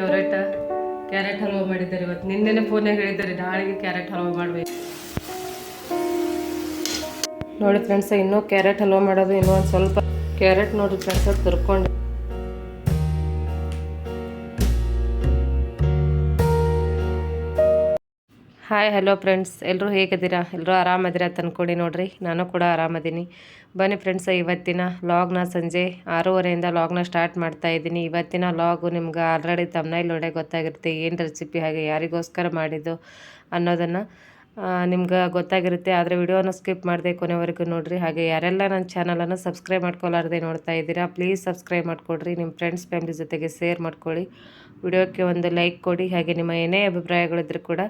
Favourite carrot halwa ಮಾಡಿದ್ದಾರೆ ಇವತ್ತು. ನಿನ್ನೆನೆ ಫೋನಾಗ ಹೇಳಿದ್ದಾರೆ, ನಾಳೆಗೆ ಕ್ಯಾರೆಟ್ ಹಲ್ವಾ ಮಾಡಬೇಕು. ನೋಡಿ ಫ್ರೆಂಡ್ಸ ಇನ್ನೂ ಕ್ಯಾರೆಟ್ ಹಲ್ವಾ ಮಾಡೋದು ಇನ್ನೂ ಒಂದು ಸ್ವಲ್ಪ ಕ್ಯಾರೆಟ್ ನೋಡಿ ಫ್ರೆಂಡ್ಸ ತುರ್ಕೊಂಡು ಹಾಯ್ ಹಲೋ ಫ್ರೆಂಡ್ಸ್ ಎಲ್ಲರೂ ಹೇಗಿದ್ದೀರಾ? ಎಲ್ಲರೂ ಆರಾಮದಿರಾ ತಂದ್ಕೊಡಿ ನೋಡಿರಿ. ನಾನು ಕೂಡ ಆರಾಮದೀನಿ. ಬನ್ನಿ ಫ್ರೆಂಡ್ಸ್ ಇವತ್ತಿನ ಲಾಗ್ನ ಸಂಜೆ ಆರೂವರೆಯಿಂದ ಲಾಗ್ನ ಸ್ಟಾರ್ಟ್ ಮಾಡ್ತಾ ಇದ್ದೀನಿ. ಇವತ್ತಿನ ಲಾಗು ನಿಮ್ಗೆ ಆಲ್ರೆಡಿ ತಮ್ಮನೈಲ್ ನೋಡೇ ಗೊತ್ತಾಗಿರುತ್ತೆ. ಏನು ರೆಸಿಪಿ ಹಾಗೆ, ಯಾರಿಗೋಸ್ಕರ ಮಾಡಿದ್ದು ಅನ್ನೋದನ್ನು ನಿಮ್ಗೆ ಗೊತ್ತಾಗಿರುತ್ತೆ. ಆದರೆ ವಿಡಿಯೋನ ಸ್ಕಿಪ್ ಮಾಡಿದೆ ಕೊನೆವರೆಗೂ ನೋಡಿರಿ. ಹಾಗೆ ಯಾರೆಲ್ಲ ನನ್ನ ಚಾನಲನ್ನು ಸಬ್ಸ್ಕ್ರೈಬ್ ಮಾಡ್ಕೊಲಾರ್ದೆ ನೋಡ್ತಾ ಇದ್ದೀರಾ ಪ್ಲೀಸ್ ಸಬ್ಸ್ಕ್ರೈಬ್ ಮಾಡಿಕೊಡ್ರಿ. ನಿಮ್ಮ ಫ್ರೆಂಡ್ಸ್ ಫ್ಯಾಮಿಲಿ ಜೊತೆಗೆ ಶೇರ್ ಮಾಡ್ಕೊಳ್ಳಿ. ವಿಡಿಯೋಕ್ಕೆ ಒಂದು ಲೈಕ್ ಕೊಡಿ. ಹಾಗೆ ನಿಮ್ಮ ಏನೇ ಅಭಿಪ್ರಾಯಗಳಿದ್ರೂ ಕೂಡ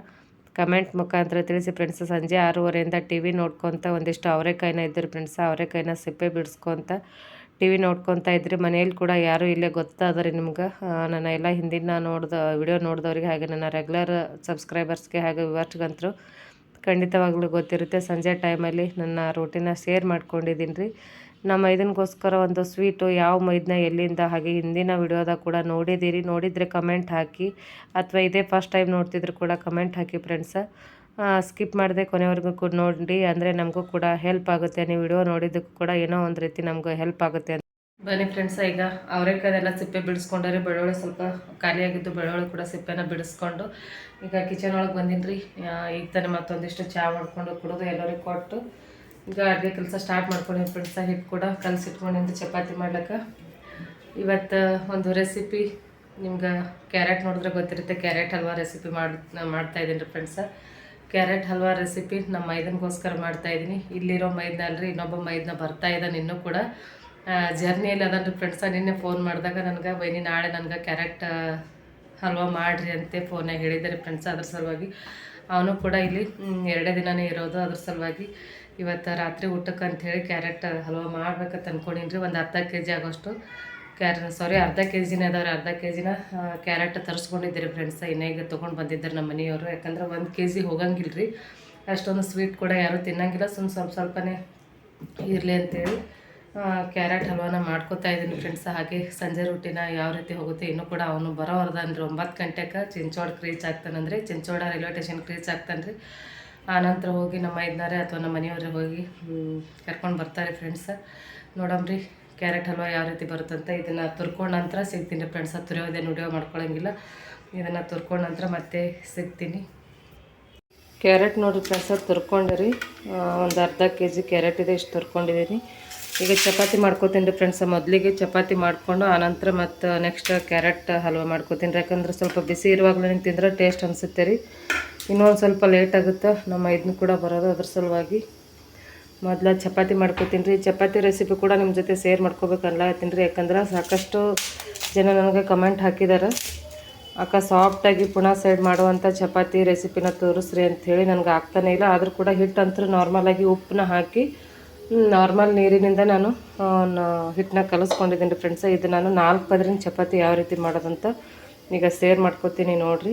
ಕಮೆಂಟ್ ಮುಖಾಂತರ ತಿಳಿಸಿ ಫ್ರೆಂಡ್ಸ್ ಸಂಜೆ ಆರೂವರೆಯಿಂದ ಟಿ ವಿ ನೋಡ್ಕೊತ ಒಂದಿಷ್ಟು ಅವರೆಕಾಯಿನ ಇದ್ದರು ಫ್ರೆಂಡ್ಸ್ ಅವರೆಕಾಯಿನ ಸಿಪ್ಪೆ ಬಿಡಿಸ್ಕೊತ ಟಿ ವಿ ನೋಡ್ಕೊತಾ ಇದ್ರಿ ಮನೇಲಿ ಕೂಡ ಯಾರೂ ಇಲ್ಲೇ ಗೊತ್ತಾದ್ರಿ ನಿಮ್ಗೆ. ನನ್ನ ಎಲ್ಲ ಹಿಂದಿನ ನೋಡ್ದ ವಿಡಿಯೋ ನೋಡಿದವ್ರಿಗೆ ಹಾಗೆ ನನ್ನ ರೆಗ್ಯುಲರ್ ಸಬ್ಸ್ಕ್ರೈಬರ್ಸ್ಗೆ ಹಾಗೆ ವಿವರ್ಸ್ಗಂತರು ಖಂಡಿತವಾಗ್ಲೂ ಗೊತ್ತಿರುತ್ತೆ. ಸಂಜೆ ಟೈಮಲ್ಲಿ ನನ್ನ ರೂಟೀನ ಶೇರ್ ಮಾಡ್ಕೊಂಡಿದ್ದೀನಿ ರೀ. ನಮ್ಮ ಮೈದನಿಗೋಸ್ಕರ ಒಂದು ಸ್ವೀಟು ಯಾವ ಮೈದನ ಎಲ್ಲಿಂದ ಹಾಗೆ ಹಿಂದಿನ ವಿಡಿಯೋದಾಗ ಕೂಡ ನೋಡಿದ್ದೀರಿ. ನೋಡಿದರೆ ಕಮೆಂಟ್ ಹಾಕಿ ಅಥವಾ ಇದೇ ಫಸ್ಟ್ ಟೈಮ್ ನೋಡ್ತಿದ್ರು ಕೂಡ ಕಮೆಂಟ್ ಹಾಕಿ ಫ್ರೆಂಡ್ಸ ಸ್ಕಿಪ್ ಮಾಡದೆ ಕೊನೆವರೆಗೂ ಕೂಡ ನೋಡಿ. ಅಂದರೆ ನಮಗೂ ಕೂಡ ಹೆಲ್ಪ್ ಆಗುತ್ತೆ. ನೀವು ವಿಡಿಯೋ ನೋಡಿದ್ದಕ್ಕೂ ಕೂಡ ಏನೋ ಒಂದು ರೀತಿ ನಮಗೂ ಹೆಲ್ಪ್ ಆಗುತ್ತೆ ಬನ್ನಿ ಫ್ರೆಂಡ್ಸ ಈಗ ಅವರೆಕಾಯೆಲ್ಲ ಸಿಪ್ಪೆ ಬಿಡಿಸ್ಕೊಂಡ್ರೆ ಬೆಳ್ಳುಳ್ಳಿ ಸ್ವಲ್ಪ ಖಾಲಿಯಾಗಿದ್ದು ಬೆಳ್ಳುಳ್ಳಿ ಕೂಡ ಸಿಪ್ಪೆನ ಬಿಡಿಸ್ಕೊಂಡು ಈಗ ಕಿಚನ್ ಒಳಗೆ ಬಂದಿನಿ ರೀ ಈಗ ತಾನೇ ಮತ್ತೊಂದಿಷ್ಟು ಚಹಾ ಮಾಡ್ಕೊಂಡು ಕುಡಿದು ಎಲ್ಲರಿಗೂ ಕೊಟ್ಟು ಈಗ ಅಡುಗೆ ಕೆಲಸ ಸ್ಟಾರ್ಟ್ ಮಾಡ್ಕೊಂಡೆ ಫ್ರೆಂಡ್ಸ ಹಿಟ್ಟು ಕೂಡ ಕಲಸಿಟ್ಕೊಂಡಿದ್ದು ಚಪಾತಿ ಮಾಡ್ಲಿಕ್ಕೆ. ಇವತ್ತು, ಒಂದು ರೆಸಿಪಿ ನಿಮ್ಗೆ ಕ್ಯಾರೆಟ್ ನೋಡಿದ್ರೆ ಗೊತ್ತಿರುತ್ತೆ. ಕ್ಯಾರೆಟ್ ಹಲ್ವಾ ರೆಸಿಪಿ ಮಾಡಿ ಮಾಡ್ತಾ ಇದ್ದೀನಿ ರೀ ಫ್ರೆಂಡ್ಸ ಕ್ಯಾರೆಟ್ ಹಲ್ವಾ ರೆಸಿಪಿ ನಮ್ಮ ಮೈದನ್ಗೋಸ್ಕರ ಮಾಡ್ತಾ ಇದ್ದೀನಿ. ಇಲ್ಲಿರೋ ಮೈದನ ಅಲ್ರಿ, ಇನ್ನೊಬ್ಬ ಮೈದನ ಬರ್ತಾ ಇದ್ದಾನೆ ಇನ್ನೂ ಕೂಡ. ಜರ್ನಿಯಲ್ಲಿ ಅದನ್ರಿ ಫ್ರೆಂಡ್ಸ ನಿನ್ನೆ ಫೋನ್ ಮಾಡಿದಾಗ ನನಗೆ, ಬೈನಿ ನಾಳೆ ನನಗೆ ಕ್ಯಾರೆಟ್ ಹಲ್ವಾ ಮಾಡಿರಿ ಅಂತೆ ಫೋನಾಗ ಹೇಳಿದ್ದಾರೆ ಫ್ರೆಂಡ್ಸ್ ಅದ್ರ ಸಲುವಾಗಿ. ಅವನು ಕೂಡ ಇಲ್ಲಿ ಎರಡೇ ದಿನವೇ ಇರೋದು ಅದ್ರ ಸಲುವಾಗಿ. ಇವತ್ತು ರಾತ್ರಿ ಊಟಕ್ಕೆ ಅಂಥೇಳಿ ಕ್ಯಾರೆಟ್ ಹಲ್ವಾ ಮಾಡ್ಬೇಕಂತ ಅಂದ್ಕೊಂಡಿನಿ ರೀ ಒಂದು ಅರ್ಧ ಕೆ ಜಿ ಆಗೋಷ್ಟು ಕ್ಯಾರ ಸಾರಿ ಅರ್ಧ ಕೆ ಜಿನೇ ಅದಾವ್ರಿ, ಅರ್ಧ ಕೆ ಜಿನ ಕ್ಯಾರೆಟ್ ತರಿಸ್ಕೊಂಡಿದ್ದೀರಿ ಫ್ರೆಂಡ್ಸ್ ಈಗ ತೊಗೊಂಡು ಬಂದಿದ್ದಾರೆ ನಮ್ಮ ಮನೆಯವರು. ಯಾಕಂದ್ರೆ ಒಂದು ಕೆ ಜಿ ಹೋಗಂಗಿಲ್ಲ ರೀ ಅಷ್ಟೊಂದು ಸ್ವೀಟ್ ಕೂಡ ಯಾರೂ ತಿನ್ನಂಗಿಲ್ಲ. ಸುಮ್ಮ ಸ್ವಲ್ಪ ಸ್ವಲ್ಪನೇ ಇರಲಿ ಅಂತೇಳಿ ಕ್ಯಾರೆಟ್ ಹಲ್ವಾನ ಮಾಡ್ಕೋತಾ ಇದ್ದೀನಿ ಫ್ರೆಂಡ್ಸ್ ಹಾಗೆ ಸಂಜೆ ರೊಟ್ಟಿನ ಯಾವ ರೀತಿ ಹೋಗುತ್ತೆ ಇನ್ನೂ ಕೂಡ ಅವನು ಬರೋವರ್ದನ್ರಿ ಒಂಬತ್ತು ಗಂಟೆಗೆ ಚಿಂಚೋಡ್ ರೀಚ್ ಆಗ್ತಾನಂದ್ರೆ. ಚಿಂಚೋಡ ರೈಲ್ವೆ ಸ್ಟೇಷನ್ಗೆ ರೀಚ್ ಆಗ್ತಾನೆ ರೀ ಆನಂತರ ಹೋಗಿ ನಮ್ಮ ಮೈದ್ನಾರೆ ಅಥವಾ ನಮ್ಮ ಮನೆಯವ್ರಿಗೆ ಹೋಗಿ ಕರ್ಕೊಂಡು ಬರ್ತಾರೆ ಫ್ರೆಂಡ್ಸ್ ನೋಡಮ್ರಿ ಕ್ಯಾರೆಟ್ ಹಲ್ವಾ ಯಾವ ರೀತಿ ಬರುತ್ತಂತ. ಇದನ್ನು ತುರ್ಕೊಂಡ ನಂತರ ಸಿಗ್ತೀನಿ ಫ್ರೆಂಡ್ಸ್ ತುರಿಯೋದೇನು ವಿಡಿಯೋ ಮಾಡ್ಕೊಳ್ಳೋಂಗಿಲ್ಲ ಇದನ್ನು ತುರ್ಕೊಂಡ ನಂತರ ಮತ್ತೆ ಸಿಗ್ತೀನಿ. ಕ್ಯಾರೆಟ್ ನೋಡಿರಿ ಫ್ರೆಂಡ್ಸ ತುರ್ಕೊಂಡು ರೀ. ಒಂದು ಅರ್ಧ ಕೆ ಜಿ ಕ್ಯಾರೆಟ್ ಇದೆ, ಇಷ್ಟು ತುರ್ಕೊಂಡಿದ್ದೀನಿ ಈಗ ಚಪಾತಿ ಮಾಡ್ಕೋತೀನಿ ರೀ ಫ್ರೆಂಡ್ಸ್ ಮೊದಲಿಗೆ ಚಪಾತಿ ಮಾಡಿಕೊಂಡು ಆನಂತರ ಮತ್ತು ನೆಕ್ಸ್ಟ್ ಕ್ಯಾರೆಟ್ ಹಲ್ವಾ ಮಾಡ್ಕೋತೀನಿ. ಯಾಕಂದ್ರೆ ಸ್ವಲ್ಪ ಬಿಸಿ ಇರುವಾಗಲೇ ತಿಂದ್ರೆ ಟೇಸ್ಟ್ ಅನಿಸುತ್ತೆ ರೀ. ಇನ್ನೊಂದು ಸ್ವಲ್ಪ ಲೇಟ್ ಆಗುತ್ತೆ. ನಮ್ಮ ಇದನ್ನು ಕೂಡ ಬರೋದು ಅದ್ರ ಸಲುವಾಗಿ. ಮೊದಲ ಚಪಾತಿ ಮಾಡ್ಕೋತೀನಿ. ರೀ ಚಪಾತಿ ರೆಸಿಪಿ ಕೂಡ ನಿಮ್ಮ ಜೊತೆ ಶೇರ್ ಮಾಡ್ಕೋಬೇಕಲ್ಲ ಅನ್ಲಾತೀನಿ ರೀ ಯಾಕಂದ್ರೆ ಸಾಕಷ್ಟು ಜನ ನನಗೆ ಕಮೆಂಟ್ ಹಾಕಿದ್ದಾರೆ ಅಕ್ಕ ಸಾಫ್ಟಾಗಿ ಪುನಃ ಸೈಡ್ ಮಾಡುವಂಥ ಚಪಾತಿ ರೆಸಿಪಿನ ತೋರಿಸ್ರಿ ಅಂಥೇಳಿ ನನಗೆ ಆಗ್ತಾನೇ ಇಲ್ಲ. ಆದರೂ ಕೂಡ ಹಿಟ್ಟು ಅಂತೂ ನಾರ್ಮಲಾಗಿ ಉಪ್ಪನ್ನ ಹಾಕಿ ನಾರ್ಮಲ್ ನೀರಿನಿಂದ ನಾನು ಹಿಟ್ಟನ್ನ ಕಲಿಸ್ಕೊಂಡಿದ್ದೀನಿ ಫ್ರೆಂಡ್ಸ ಇದು ನಾನು ನಾಲ್ಕು ಪದರಿನ ಚಪಾತಿ ಯಾವ ರೀತಿ ಮಾಡೋದಂತ ಈಗ ಸೇರ್ ಮಾಡ್ಕೋತೀನಿ ನೋಡಿರಿ.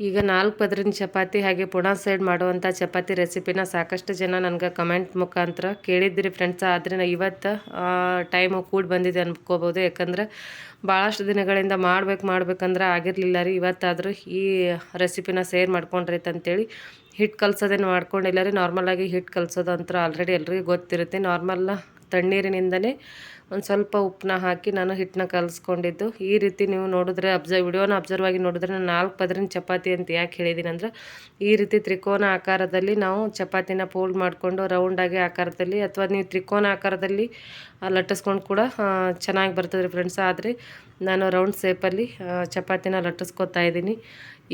ಈಗ ನಾಲ್ಕು ಪದರಿನ ಚಪಾತಿ ಹಾಗೆ ಪುಣಾ ಸೈಡ್ ಮಾಡುವಂಥ ಚಪಾತಿ ರೆಸಿಪಿನ ಸಾಕಷ್ಟು ಜನ ನನಗೆ ಕಮೆಂಟ್ ಮುಖಾಂತರ ಕೇಳಿದ್ರಿ ಫ್ರೆಂಡ್ಸ್. ಆದ್ರೆ ನಾ ಇವತ್ತು ಟೈಮು ಕೂಡಿ ಬಂದಿದೆ ಅನ್ಕೋಬೋದು. ಯಾಕಂದ್ರೆ ಭಾಳಷ್ಟು ದಿನಗಳಿಂದ ಮಾಡ್ಬೇಕು ಮಾಡ್ಬೇಕಂದ್ರೆ ಆಗಿರಲಿಲ್ಲ ರೀ. ಇವತ್ತಾದರೂ ಈ ರೆಸಿಪಿನ ಸೇರ್ ಮಾಡ್ಕೊಂಡ್ರೈತೆ ಅಂತೇಳಿ ಹಿಟ್ಟು ಕಲ್ಸೋದೇನು ಮಾಡ್ಕೊಂಡಿಲ್ಲ ರೀ. ನಾರ್ಮಲಾಗಿ ಹಿಟ್ಟು ಕಲ್ಸೋದು ಅಂತ ಆಲ್ರೆಡಿ ಎಲ್ರಿಗೂ ಗೊತ್ತಿರುತ್ತೆ. ನಾರ್ಮಲ್ ತಣ್ಣೀರಿನಿಂದನೇ ಒಂದು ಸ್ವಲ್ಪ ಉಪ್ಪನ್ನ ಹಾಕಿ ನಾನು ಹಿಟ್ಟನ್ನ ಕಲಿಸ್ಕೊಂಡಿದ್ದು. ಈ ರೀತಿ ನೀವು ನೋಡಿದ್ರೆ ಅಬ್ಸರ್ವ್ ವಿಡಿಯೋನ ಅಬ್ಸರ್ವ್ ಆಗಿ ನೋಡಿದ್ರೆ ನಾನು ನಾಲ್ಕು ಪದರಿನ ಚಪಾತಿ ಅಂತ ಯಾಕೆ ಹೇಳಿದ್ದೀನಿ ಅಂದರೆ, ಈ ರೀತಿ ತ್ರಿಕೋನ ಆಕಾರದಲ್ಲಿ ನಾವು ಚಪಾತಿನ ಫೋಲ್ಡ್ ಮಾಡಿಕೊಂಡು ರೌಂಡಾಗಿ ಆಕಾರದಲ್ಲಿ ಅಥವಾ ನೀವು ತ್ರಿಕೋನ ಆಕಾರದಲ್ಲಿ ಲಟ್ಟಿಸ್ಕೊಂಡು ಕೂಡ ಚೆನ್ನಾಗಿ ಬರ್ತದೆ ಫ್ರೆಂಡ್ಸ್ ಆದರೆ ನಾನು ರೌಂಡ್ ಶೇಪಲ್ಲಿ ಚಪಾತಿನ ಲಟ್ಟಿಸ್ಕೊತಾ ಇದ್ದೀನಿ.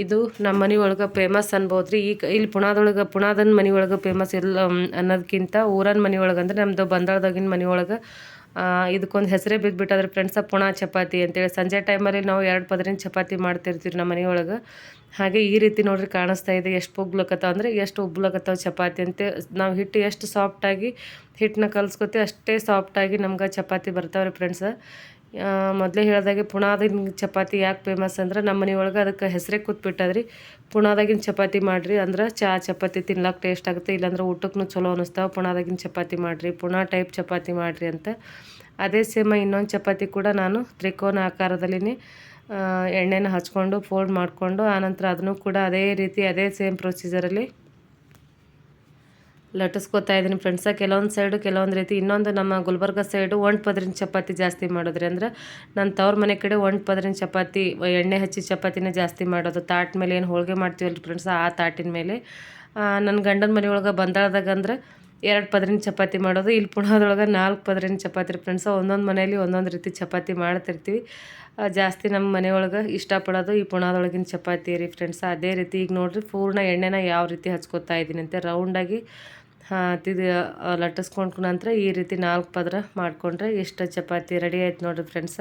ಇದು ನಮ್ಮ ಮನೆ ಒಳಗೆ ಫೇಮಸ್ ಅನ್ಬೋದು ರೀ ಈಗ ಇಲ್ಲಿ ಪುಣಾದೊಳಗೆ ಪುಣಾದನ್ ಮನೆ ಒಳಗೆ ಫೇಮಸ್ ಇಲ್ಲ ಅನ್ನೋದಕ್ಕಿಂತ ಊರನ್ ಮನೆ ಒಳಗೆ ಅಂದರೆ ನಮ್ಮದು ಬಂದಾಳದಾಗಿನ ಮನೆ ಒಳಗೆ ಇದಕ್ಕೊಂದು ಹೆಸರೇ ಬಿದ್ದುಬಿಟ್ಟದ್ರೆ ಫ್ರೆಂಡ್ಸ ಪುಣ ಚಪಾತಿ ಅಂತೇಳಿ. ಸಂಜೆ ಟೈಮಲ್ಲಿ ನಾವು ಎರಡು ಪದರಿನ ಚಪಾತಿ ಮಾಡ್ತಿರ್ತೀವಿ ನಮ್ಮ ಮನೆಯೊಳಗೆ. ಹಾಗೆ ಈ ರೀತಿ ನೋಡ್ರಿ ಕಾಣಿಸ್ತಾ ಇದೆ ಎಷ್ಟು ಉಗ್ಲಕತ್ತಾವ ಅಂದರೆ ಎಷ್ಟು ಉಬ್ಲಕತ್ತಾವ ಚಪಾತಿ ಅಂತ. ನಾವು ಹಿಟ್ಟು ಎಷ್ಟು ಸಾಫ್ಟಾಗಿ ಹಿಟ್ಟನ್ನ ಕಲಿಸ್ಕೊತೀವಿ ಅಷ್ಟೇ ಸಾಫ್ಟಾಗಿ ನಮ್ಗೆ ಚಪಾತಿ ಬರ್ತಾವ್ರಿ ಫ್ರೆಂಡ್ಸ ಮೊದಲೇ ಹೇಳ್ದಾಗೆ ಪುಣಾದಿನ ಚಪಾತಿ ಯಾಕೆ ಫೇಮಸ್ ಅಂದ್ರೆ ನಮ್ಮ ಮನೆಯೊಳಗೆ ಅದಕ್ಕೆ ಹೆಸರೇ ಕೂತ್ಬಿಟ್ಟದ್ರಿ. ಪುಣಾದಾಗಿನ ಚಪಾತಿ ಮಾಡಿರಿ ಅಂದ್ರೆ ಚಾ ಚಪಾತಿ ತಿನ್ಲಕ್ಕೆ ಟೇಸ್ಟ್ ಆಗುತ್ತೆ, ಇಲ್ಲಾಂದ್ರೆ ಊಟಕ್ಕೂ ಚಲೋ ಅನ್ನಿಸ್ತಾವೆ ಪುಣಾದಾಗಿನ ಚಪಾತಿ ಮಾಡಿರಿ, ಪುಣಾ ಟೈಪ್ ಚಪಾತಿ ಮಾಡಿರಿ ಅಂತ. ಅದೇ ಸೇಮ ಇನ್ನೊಂದು ಚಪಾತಿ ಕೂಡ ನಾನು ತ್ರಿಕೋನ ಆಕಾರದಲ್ಲಿ ಎಣ್ಣೆನ ಹಚ್ಕೊಂಡು ಫೋಲ್ಡ್ ಮಾಡಿಕೊಂಡು, ಆನಂತರ ಅದನ್ನು ಕೂಡ ಅದೇ ರೀತಿ, ಅದೇ ಸೇಮ್ ಪ್ರೊಸೀಜರಲ್ಲಿ ಲಟ್ಟಿಸ್ಕೊತಾ ಇದ್ದೀನಿ ಫ್ರೆಂಡ್ಸ ಕೆಲವೊಂದು ಸೈಡು ಕೆಲವೊಂದು ರೀತಿ. ಇನ್ನೊಂದು ನಮ್ಮ ಗುಲ್ಬರ್ಗ ಸೈಡು ಒಂಟು ಪದರಿನ ಚಪಾತಿ ಜಾಸ್ತಿ ಮಾಡೋದ್ರಿ ಅಂದ್ರೆ ನನ್ನ ತವ್ರ ಮನೆ ಕಡೆ ಒಂಟು ಪದರಿನ ಚಪಾತಿ, ಎಣ್ಣೆ ಹಚ್ಚಿ ಚಪಾತಿನೇ ಜಾಸ್ತಿ ಮಾಡೋದು. ತಾಟ್ ಮೇಲೆ ಏನು ಹೋಳಿಗೆ ಮಾಡ್ತೀವಲ್ಲ ಫ್ರೆಂಡ್ಸ್ ಆ ತಾಟಿನ ಮೇಲೆ. ನನ್ನ ಗಂಡನ ಮನೆಯೊಳಗೆ ಬಂದಾಳದಾಗ ಅಂದ್ರೆ ಎರಡು ಪದರಿನ ಚಪಾತಿ ಮಾಡೋದು. ಇಲ್ಲಿ ಪುಣಾದೊಳಗೆ ನಾಲ್ಕು ಪದರಿನ ಚಪಾತಿ ಫ್ರೆಂಡ್ಸ ಒಂದೊಂದು ಮನೆಯಲ್ಲಿ ಒಂದೊಂದು ರೀತಿ ಚಪಾತಿ ಮಾಡ್ತಿರ್ತೀವಿ. ಜಾಸ್ತಿ ನಮ್ಮ ಮನೆಯೊಳಗೆ ಇಷ್ಟಪಡೋದು ಈ ಪುಣದೊಳಗಿನ ಚಪಾತಿ ರೀ ಫ್ರೆಂಡ್ಸ್ ಅದೇ ರೀತಿ ಈಗ ನೋಡಿರಿ ಪೂರ್ಣ ಎಣ್ಣೆನ ಯಾವ ರೀತಿ ಹಚ್ಕೋತಾ ಇದ್ದೀನಿ ಅಂತ ರೌಂಡಾಗಿ ತಿದು ಲಟ್ಟಿಸ್ಕೊಂಡ್ ನಂತರ ಈ ರೀತಿ ನಾಲ್ಕು ಪದರ ಮಾಡಿಕೊಂಡ್ರೆ ಎಷ್ಟು ಚಪಾತಿ ರೆಡಿ ಆಯ್ತು ನೋಡ್ರಿ ಫ್ರೆಂಡ್ಸ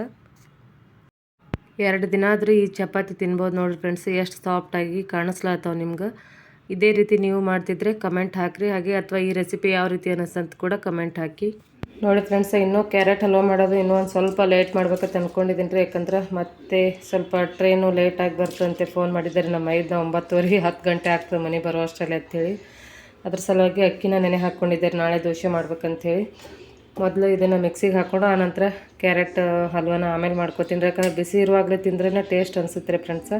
ಎರಡು ದಿನ ಆದರೂ ಈ ಚಪಾತಿ ತಿನ್ಬೋದು ನೋಡ್ರಿ ಫ್ರೆಂಡ್ಸ್ ಎಷ್ಟು ಸಾಫ್ಟಾಗಿ ಕಾಣಿಸ್ಲಾತಾವ ನಿಮ್ಗೆ. ಇದೇ ರೀತಿ ನೀವು ಮಾಡ್ತಿದ್ರೆ ಕಮೆಂಟ್ ಹಾಕಿರಿ. ಹಾಗೆ ಅಥವಾ ಈ ರೆಸಿಪಿ ಯಾವ ರೀತಿ ಅನ್ನಿಸ್ತಂತ ಕೂಡ ಕಮೆಂಟ್ ಹಾಕಿ. ನೋಡಿ ಫ್ರೆಂಡ್ಸ್ ಇನ್ನೂ ಕ್ಯಾರೆಟ್ ಹಲ್ವಾ ಮಾಡೋದು ಇನ್ನೂ ಒಂದು ಸ್ವಲ್ಪ ಲೇಟ್ ಮಾಡ್ಬೇಕಂತ ಅಂದ್ಕೊಂಡಿದ್ದೀನಿ ರೀ ಯಾಕಂದ್ರೆ ಮತ್ತೆ ಸ್ವಲ್ಪ ಟ್ರೈನು ಲೇಟಾಗಿ ಬರ್ತಂತೆ. ಫೋನ್ ಮಾಡಿದ್ದಾರೆ ನಮ್ಮ ಐದು ಒಂಬತ್ತುವರೆಗೆ ಹತ್ತು ಗಂಟೆ ಆಗ್ತದೆ ಮನೆ ಬರೋ ಅಷ್ಟರಲ್ಲಿ ಅಂಥೇಳಿ ಅದ್ರ ಸಲುವಾಗಿ ಅಕ್ಕಿನ ನೆನೆ ಹಾಕ್ಕೊಂಡಿದ್ದಾರೆ ನಾಳೆ ದೋಸೆ ಮಾಡ್ಬೇಕಂಥೇಳಿ ಮೊದಲು ಇದನ್ನು ಮಿಕ್ಸಿಗೆ ಹಾಕ್ಕೊಂಡು ಆನಂತರ ಕ್ಯಾರೆಟ್, ಹಲ್ವಾನ ಆಮೇಲೆ ಮಾಡ್ಕೊತೀನಿ. ಯಾಕಂದರೆ ಬಿಸಿ ಇರುವಾಗಲೇ ತಿಂದ್ರೇ ಟೇಸ್ಟ್ ಅನಿಸುತ್ತೆ ರೀ ಫ್ರೆಂಡ್ಸ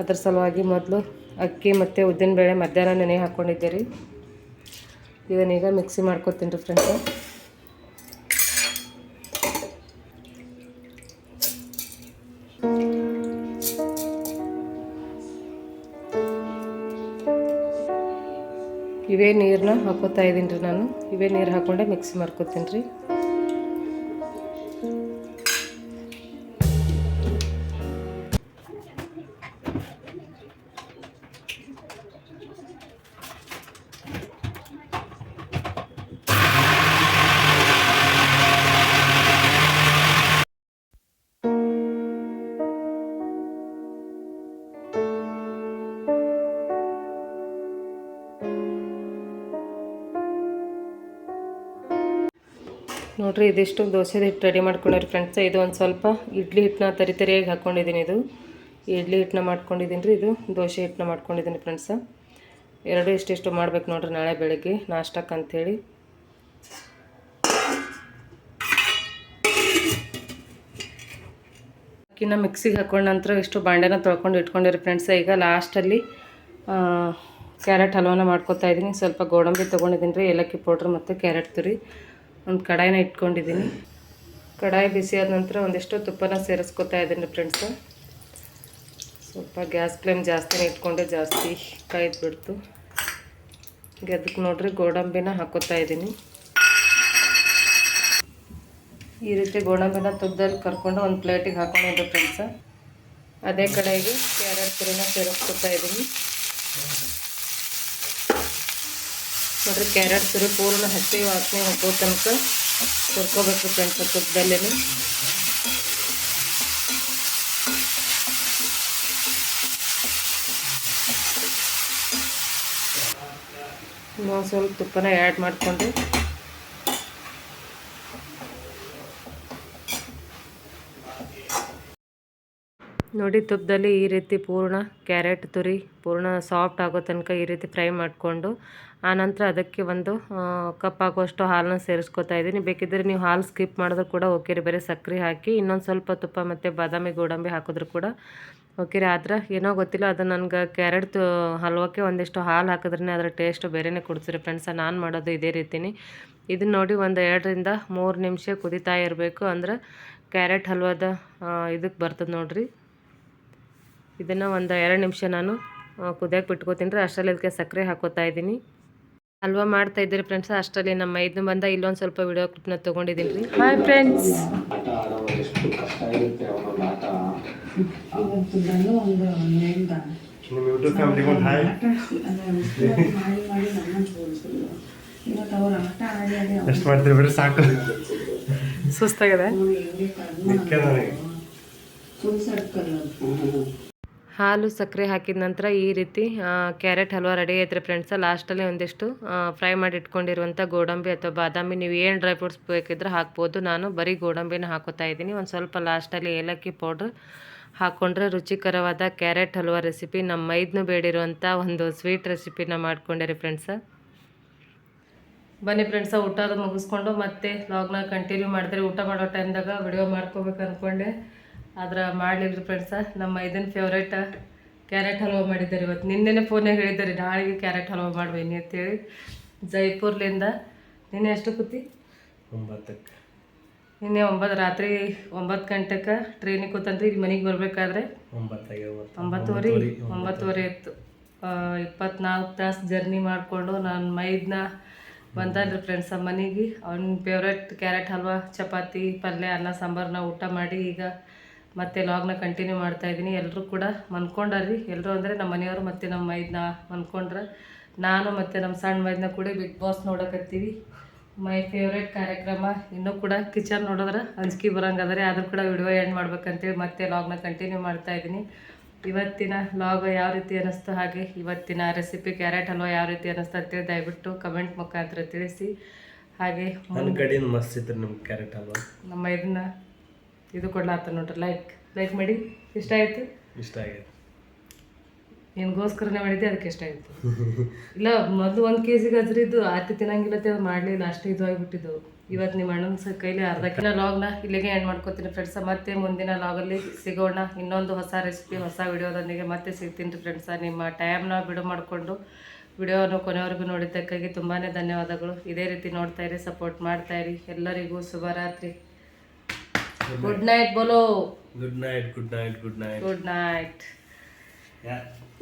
ಅದ್ರ ಸಲುವಾಗಿ ಮೊದಲು ಅಕ್ಕಿ ಮತ್ತು ಉದ್ದಿನಬೇಳೆ ಮಧ್ಯಾಹ್ನ ನೆನೆ ಹಾಕ್ಕೊಂಡಿದ್ದೆ ರೀ. ಇದನ್ನೀಗ ಮಿಕ್ಸಿ ಮಾಡ್ಕೊತೀನಿ ರೀ ಫ್ರೆಂಡ್ಸ ಇವೇ ನೀರನ್ನ ಹಾಕೋತಾ ಇದ್ದೀನಿ ರೀ ನಾನು. ಇವೇ ನೀರು ಹಾಕೊಂಡೆ ಮಿಕ್ಸಿ ಮಾಡ್ಕೊತೀನಿ ರೀ. ನೋಡ್ರಿ ಇದಿಷ್ಟು ದೋಸೆ ಹಿಟ್ಟು ರೆಡಿ ಮಾಡ್ಕೊಂಡ್ರಿ ಫ್ರೆಂಡ್ಸ್ ಇದು ಒಂದು ಸ್ವಲ್ಪ ಇಡ್ಲಿ ಹಿಟ್ಟನ್ನ ತರಿ ತರಿಯಾಗಿ ಹಾಕ್ಕೊಂಡಿದ್ದೀನಿ ಇದು. ಇಡ್ಲಿ ಹಿಟ್ಟನ್ನ ಮಾಡ್ಕೊಂಡಿದ್ದೀನಿ ರೀ ಇದು. ದೋಸೆ ಹಿಟ್ಟನ್ನ ಮಾಡ್ಕೊಂಡಿದ್ದೀನಿ ಫ್ರೆಂಡ್ಸ ಎರಡು ಇಷ್ಟಿಷ್ಟು ಮಾಡ್ಬೇಕು ನೋಡ್ರಿ ನಾಳೆ ಬೆಳಗ್ಗೆ ನಾಷ್ಟಕ್ಕೆ ಅಂಥೇಳಿ ಅಕ್ಕಿನ ಮಿಕ್ಸಿಗೆ ಹಾಕೊಂಡ ನಂತರ ಇಷ್ಟು ಬಾಂಡೆನ ತೊಳ್ಕೊಂಡು ಇಟ್ಕೊಂಡಿರಿ ಫ್ರೆಂಡ್ಸ್ ಈಗ ಲಾಸ್ಟಲ್ಲಿ ಕ್ಯಾರೆಟ್ ಹಲ್ವಾನ ಮಾಡ್ಕೊತಾ ಇದ್ದೀನಿ ಸ್ವಲ್ಪ ಗೋಡಂಬಿ ತೊಗೊಂಡಿದ್ದೀನಿ ರೀ ಏಲಕ್ಕಿ ಪೌಡ್ರ್ ಮತ್ತು ಕ್ಯಾರೆಟ್ ತುರಿ. ಒಂದು ಕಡಾಯಿನ ಇಟ್ಕೊಂಡಿದ್ದೀನಿ. ಕಡಾಯಿ ಆದ ನಂತರ ಒಂದಿಷ್ಟು ತುಪ್ಪನ ಸೇರಿಸ್ಕೊತಾ ಇದ್ದೀನಿ ಫ್ರೆಂಡ್ಸು. ಸ್ವಲ್ಪ ಗ್ಯಾಸ್ ಫ್ಲೇಮ್ ಜಾಸ್ತಿನೇ ಇಟ್ಕೊಂಡೆ ಜಾಸ್ತಿ ಕಾಯ್ದುಬಿಡ್ತು. ಬಿಡ್ತು ಅದಕ್ಕೆ ನೋಡ್ರಿ ಗೋಡಂಬಿನ ಹಾಕೋತಾ ಇದ್ದೀನಿ. ಈ ರೀತಿ ಗೋಡಂಬಿನ ತುಪ್ಪದಲ್ಲಿ ಕರ್ಕೊಂಡು ಒಂದು ಪ್ಲೇಟಿಗೆ ಹಾಕೊಂಡಿದ್ದೆ ಫ್ರೆಂಡ್ಸ. ಅದೇ ಕಡೆಗೆ ಕ್ಯಾರೆಟ್ ತುರಿನ ಸೇರಿಸ್ಕೊತಾ ಇದ್ದೀನಿ. ನೋಡ್ರಿ, ಕ್ಯಾರೆಟ್ ತುರಿ ಪೂರ್ಣ ಹಸಿ ವಾಸನೆ ಹೋಗೋ ತನಕ ಹುರ್ಕೋಬೇಕು ಫ್ರೆಂಡ್ಸ್ ತುಪ್ಪದಲ್ಲೇ ಇನ್ನೊಂದು ಸ್ವಲ್ಪ ತುಪ್ಪನ ಆ್ಯಡ್ ಮಾಡಿಕೊಂಡು ನೋಡಿ ತುಪ್ಪದಲ್ಲಿ ಈ ರೀತಿ ಪೂರ್ಣ ಕ್ಯಾರೆಟ್ ತುರಿ, ಪೂರ್ಣ ಸಾಫ್ಟ್ ಆಗೋ ತನಕ ಈ ರೀತಿ ಫ್ರೈ ಮಾಡಿಕೊಂಡು ಆನಂತರ ಅದಕ್ಕೆ ಒಂದು ಕಪ್ ಆಗುವಷ್ಟು ಹಾಲನ್ನ ಸೇರಿಸ್ಕೊತಾ ಇದ್ದೀನಿ. ಬೇಕಿದ್ದರೆ ನೀವು ಹಾಲು ಸ್ಕಿಪ್ ಮಾಡಿದ್ರು ಕೂಡ ಓಕೆ ರೀ. ಬರೀ ಸಕ್ಕರೆ ಹಾಕಿ, ಇನ್ನೊಂದು ಸ್ವಲ್ಪ ತುಪ್ಪ ಮತ್ತು ಬಾದಾಮಿ, ಗೋಡಂಬಿ ಹಾಕಿದ್ರು ಕೂಡ ಓಕೆ ರೀ. ಆದ್ರೆ ಏನೋ ಗೊತ್ತಿಲ್ಲ, ಅದು ನನಗೆ ಕ್ಯಾರೆಟ್ ಹಲ್ವಕ್ಕೆ ಒಂದಿಷ್ಟು ಹಾಲು ಹಾಕಿದ್ರೆ ಅದರ ಟೇಸ್ಟ್ ಬೇರೆನೇ ಕೊಡ್ತೀರಿ ಫ್ರೆಂಡ್ಸ ನಾನು ಮಾಡೋದು ಇದೇ ರೀತಿನಿ. ಇದನ್ನ ನೋಡಿ ಒಂದು ಎರಡರಿಂದ ಮೂರು ನಿಮಿಷ ಕುದಿತಾ ಇರಬೇಕು. ಅಂದ್ರೆ ಕ್ಯಾರೆಟ್ ಹಲ್ವಾದ ಇದಕ್ಕೆ ಬರ್ತದೆ ನೋಡ್ರಿ. ಇದನ್ನು ಒಂದು ಎರಡು ನಿಮಿಷ ನಾನು ಕುದಿಯಕ್ಕೆ ಬಿಟ್ಕೋತೀನಿ ರೀ. ಅಷ್ಟರಲ್ಲಿ ಇದಕ್ಕೆ ಸಕ್ಕರೆ ಹಾಕೋತಾ ಇದ್ದೀನಿ. ಹಲ್ವಾ ಮಾಡ್ತಾ ಇದ್ದೀರಿ ಫ್ರೆಂಡ್ಸ್ ಅಷ್ಟರಲ್ಲಿ ನಮ್ಮ ಇದನ್ನ ಬಂದ ಇಲ್ಲೊಂದು ಸ್ವಲ್ಪ ವಿಡಿಯೋ ಕ್ಲಿಪ್ನ ತೊಗೊಂಡಿದ್ದೀನಿ ರೀ. ಹಾಯ್ ಫ್ರೆಂಡ್ಸ್ ಎಷ್ಟು ಮಾಡ್ತೀರಿ ಬಿಡ್ರಿ ಸಾಕು. ಸುಸ್ತಾಗಿದೆ. ಹಾಲು ಸಕ್ಕರೆ ಹಾಕಿದ ನಂತರ ಈ ರೀತಿ ಕ್ಯಾರೆಟ್, ಹಲ್ವಾ ರೆಡಿ ಐತ್ರಿ ಫ್ರೆಂಡ್ಸ ಲಾಸ್ಟಲ್ಲಿ ಒಂದಿಷ್ಟು ಫ್ರೈ ಮಾಡಿ ಇಟ್ಕೊಂಡಿರುವಂಥ ಗೋಡಂಬಿ ಅಥವಾ ಬಾದಾಮಿ, ನೀವು ಏನು ಡ್ರೈ ಫ್ರೂಟ್ಸ್ ಬೇಕಿದ್ರೆ ಹಾಕ್ಬೋದು. ನಾನು ಬರೀ ಗೋಡಂಬಿನ ಹಾಕೋತಾ ಇದ್ದೀನಿ. ಒಂದು ಸ್ವಲ್ಪ ಲಾಸ್ಟಲ್ಲಿ ಏಲಕ್ಕಿ ಪೌಡ್ರ್ ಹಾಕ್ಕೊಂಡ್ರೆ ರುಚಿಕರವಾದ ಕ್ಯಾರೆಟ್, ಹಲ್ವಾ ರೆಸಿಪಿ ನಮ್ಮ ಮೈದ್ನೂ ಬೇಡಿರುವಂಥ ಒಂದು ಸ್ವೀಟ್ ರೆಸಿಪಿನ ಮಾಡ್ಕೊಂಡಿರಿ ಫ್ರೆಂಡ್ಸ ಬನ್ನಿ ಫ್ರೆಂಡ್ಸ ಊಟ ಮುಗಿಸ್ಕೊಂಡು ಮತ್ತೆ ಲಾಗ್ನ ಕಂಟಿನ್ಯೂ ಮಾಡಿದ್ರೆ ಊಟ ಮಾಡೋ ಟೈಮ್ದಾಗ ವಿಡಿಯೋ ಮಾಡ್ಕೋಬೇಕು ಅಂದ್ಕೊಂಡೆ ಆದ್ರೆ ಮಾಡಲಿಲ್ಲ ಫ್ರೆಂಡ್ಸ ನಮ್ಮ ಇದನ್ನ ಫೇವ್ರೇಟ್ ಕ್ಯಾರೆಟ್ ಹಲ್ವಾ ಮಾಡಿದ್ದಾರೆ ಇವತ್ತು. ನಿನ್ನೆನೆ ಫೋನಾಗ ಹೇಳಿದ್ದಾರೆ ನಾಳೆಗೆ ಕ್ಯಾರೆಟ್ ಹಲ್ವಾ ಮಾಡ್ಬೇನಿ ಅಂತೇಳಿ. ಜೈಪುರ್ಲಿಂದ. ನಿನ್ನೆ ಎಷ್ಟು ಕೂತಿ ಒಂಬತ್ತಕ್ಕೆ. ನಿನ್ನೆ ಒಂಬತ್ತು ರಾತ್ರಿ ಒಂಬತ್ತು ಗಂಟೆಗೆ ಟ್ರೈನಿಗೆ ಕೂತಂದ್ರೆ ಇಲ್ಲಿ ಮನೆಗೆ ಬರಬೇಕಾದ್ರೆ. ಒಂಬತ್ತುವರೆ ಒಂಬತ್ತುವರೆ ಇತ್ತು ಇಪ್ಪತ್ನಾಲ್ಕು ತಾಸು ಜರ್ನಿ ಮಾಡಿಕೊಂಡು ನಾನು ಮೈದನ್ನ ಬಂದನ್ರಿ ಫ್ರೆಂಡ್ಸ್ ಮನೆಗೆ. ಅವ್ನ ಫೇವ್ರೇಟ್ ಕ್ಯಾರೆಟ್ ಹಲ್ವಾ ಚಪಾತಿ ಪಲ್ಯ ಅನ್ನ ಸಾಂಬಾರನ್ನ ಊಟ ಮಾಡಿ ಈಗ ಮತ್ತೆ ಲಾಗ್ನ ಕಂಟಿನ್ಯೂ ಮಾಡ್ತಾ ಇದ್ದೀನಿ. ಎಲ್ಲರೂ ಕೂಡ ಮನ್ಕೊಂಡ್ರಿ ಎಲ್ಲರೂ ಅಂದರೆ ನಮ್ಮ ಮನೆಯವರು ಮತ್ತು ನಮ್ಮ ಮೈದ್ನ ಮನ್ಕೊಂಡ್ರೆ ನಾನು ಮತ್ತು ನಮ್ಮ ಸಣ್ಣ ಮೈದ್ನ ಕೂಡ ಬಿಗ್ ಬಾಸ್ ನೋಡಕತ್ತೀವಿ. ಮೈ ಫೇವ್ರೇಟ್ ಕಾರ್ಯಕ್ರಮ. ಇನ್ನೂ ಕೂಡ ಕಿಚನ್ ನೋಡಿದ್ರೆ ಅಂಜಿಕೆ ಬರೋಂಗದ್ರೆ ಆದರೂ ಕೂಡ ವಿಡಿಯೋ ಎಂಡ್ ಮಾಡ್ಬೇಕಂತೇಳಿ ಮತ್ತೆ ಲಾಗ್ನ ಕಂಟಿನ್ಯೂ ಮಾಡ್ತಾ ಇದ್ದೀನಿ. ಇವತ್ತಿನ ಲಾಗ್ ಯಾವ ರೀತಿ ಅನ್ನಿಸ್ತು ಹಾಗೆ ಇವತ್ತಿನ ರೆಸಿಪಿ ಕ್ಯಾರೆಟ್ ಹಲ್ವಾ ಯಾವ ರೀತಿ ಅನ್ನಿಸ್ತು ಅಂತೇಳಿ ದಯವಿಟ್ಟು ಕಮೆಂಟ್ ಮುಖಾಂತರ ತಿಳಿಸಿ. ಹಾಗೆ ನನ್ನ ಕಡೆಯಿಂದ ಮಸ್ತ್ ಇತ್ತು ನಿಮ್ಮ ಕ್ಯಾರೆಟ್ ಹಲ್ವಾ. ನಮ್ಮ ಇದನ್ನ ಇದು ಕೊಡ್ಲಾತ ನೋಡ್ರಿ ಲೈಕ್ ಲೈಕ್ ಮಾಡಿ. ಇಷ್ಟ ಆಯ್ತು? ಇಷ್ಟ ಆಗೈತೆ ನಿನ್ಗೋಸ್ಕರನೇ ಮಾಡಿದ್ದೆ ಅದಕ್ಕೆ ಇಷ್ಟ ಆಯಿತು. ಇಲ್ಲ ಮೊದಲು ಒಂದು ಕೆ ಜಿಗೆ ಹಜರಿದ್ದು ಆತಿ ತಿನ್ನಂಗಿಲ್ಲತ್ತೆ ಅದು ಮಾಡಲಿಲ್ಲ ಅಷ್ಟೇ ಇದು ಆಗಿಬಿಟ್ಟಿದ್ದು. ಇವತ್ತು ನಿಮ್ಮ ಅಣ್ಣನ ಕೈಲಿ ಅರ್ಧ ಕಿಲೋ ಲಾಗ್ನ ಇಲ್ಲಿಗೆ ಎಂಡ್ ಮಾಡ್ಕೊತೀನಿ ಫ್ರೆಂಡ್ಸ ಮತ್ತೆ ಮುಂದಿನ ಲಾಗಲ್ಲಿ ಸಿಗೋಣ. ಇನ್ನೊಂದು ಹೊಸ ರೆಸಿಪಿ ಹೊಸ ವಿಡಿಯೋದೊಂದಿಗೆ ಮತ್ತೆ ಸಿಗ್ತೀನಿ ರೀ ಫ್ರೆಂಡ್ಸ ನಿಮ್ಮ ಟೈಮ್ನ ಬಿಡು ಮಾಡಿಕೊಂಡು ವಿಡಿಯೋನ ಕೊನೆವರೆಗೂ ನೋಡಿದ್ದಕ್ಕಾಗಿ ತುಂಬಾ ಧನ್ಯವಾದಗಳು. ಇದೇ ರೀತಿ ನೋಡ್ತಾ ಇರಿ ಸಪೋರ್ಟ್ ಮಾಡ್ತಾ ಇರಿ. ಎಲ್ಲರಿಗೂ ಶುಭರಾತ್ರಿ. ಗುಡ್ ನೈಟ್ बोलो good night good night good night good night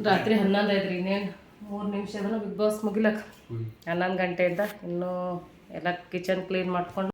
ರಾತ್ರಿ ಹನ್ನೊಂದು ಐತ್ರಿ ಇನ್ನೇನು ಮೂರು ನಿಮಿಷ ಬಿಗ್ ಬಾಸ್ ಮುಗಿಲಕ್ಕ. ಹನ್ನೊಂದು ಗಂಟೆಯಿಂದ ಇನ್ನೂ ಎಲ್ಲ ಕಿಚನ್ ಕ್ಲೀನ್ ಮಾಡ್ಕೊಂಡು